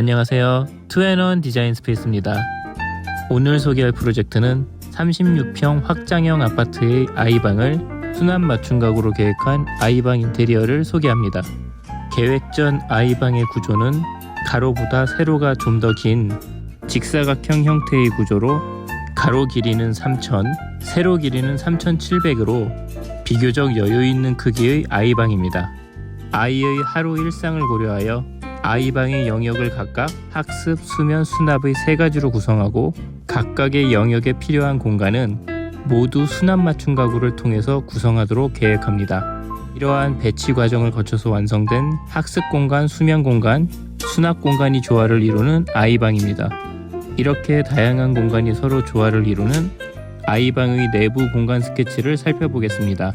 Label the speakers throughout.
Speaker 1: 안녕하세요. 투앤원 디자인 스페이스입니다. 오늘 소개할 프로젝트는 36평 확장형 아파트의 아이방을 수납 맞춤 가구로 계획한 아이방 인테리어를 소개합니다. 계획 전 아이방의 구조는 가로보다 세로가 좀 더 긴 직사각형 형태의 구조로 가로 길이는 3000, 세로 길이는 3700으로 비교적 여유 있는 크기의 아이방입니다. 아이의 하루 일상을 고려하여 아이방의 영역을 각각 학습, 수면, 수납의 세 가지로 구성하고 각각의 영역에 필요한 공간은 모두 수납 맞춤 가구를 통해서 구성하도록 계획합니다. 이러한 배치 과정을 거쳐서 완성된 학습 공간, 수면 공간, 수납 공간이 조화를 이루는 아이방입니다. 이렇게 다양한 공간이 서로 조화를 이루는 아이방의 내부 공간 스케치를 살펴보겠습니다.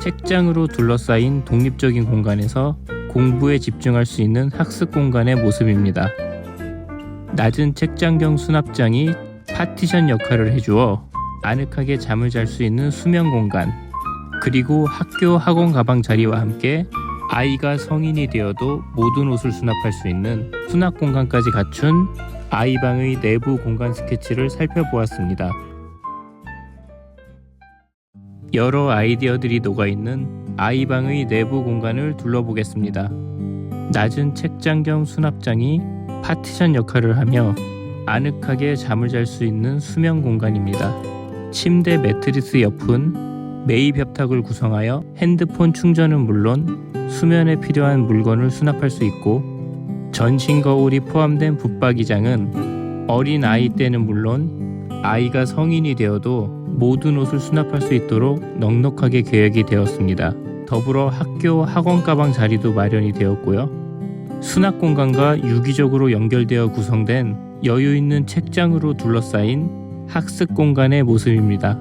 Speaker 1: 책장으로 둘러싸인 독립적인 공간에서 공부에 집중할 수 있는 학습 공간의 모습입니다. 낮은 책장경 수납장이 파티션 역할을 해주어 아늑하게 잠을 잘 수 있는 수면 공간, 그리고 학교 학원 가방 자리와 함께 아이가 성인이 되어도 모든 옷을 수납할 수 있는 수납 공간까지 갖춘 아이방의 내부 공간 스케치를 살펴보았습니다. 여러 아이디어들이 녹아있는 아이방의 내부 공간을 둘러보겠습니다. 낮은 책장 겸 수납장이 파티션 역할을 하며 아늑하게 잠을 잘 수 있는 수면 공간입니다. 침대 매트리스 옆은 매입 협탁을 구성하여 핸드폰 충전은 물론 수면에 필요한 물건을 수납할 수 있고 전신 거울이 포함된 붙박이장은 어린 아이 때는 물론 아이가 성인이 되어도 모든 옷을 수납할 수 있도록 넉넉하게 계획이 되었습니다. 더불어 학교 학원 가방 자리도 마련이 되었고요. 수납 공간과 유기적으로 연결되어 구성된 여유 있는 책장으로 둘러싸인 학습 공간의 모습입니다.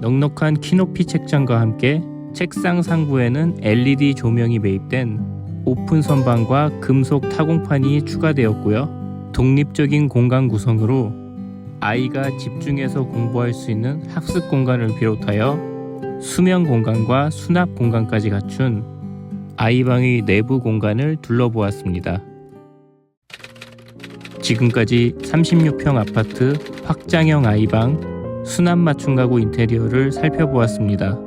Speaker 1: 넉넉한 키높이 책장과 함께 책상 상부에는 LED 조명이 매입된 오픈 선반과 금속 타공판이 추가되었고요. 독립적인 공간 구성으로 아이가 집중해서 공부할 수 있는 학습 공간을 비롯하여 수면 공간과 수납 공간까지 갖춘 아이방의 내부 공간을 둘러보았습니다. 지금까지 36평 아파트 확장형 아이방 수납 맞춤 가구 인테리어를 살펴보았습니다.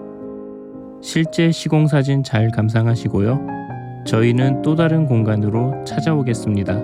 Speaker 1: 실제 시공 사진 잘 감상하시고요. 저희는 또 다른 공간으로 찾아오겠습니다.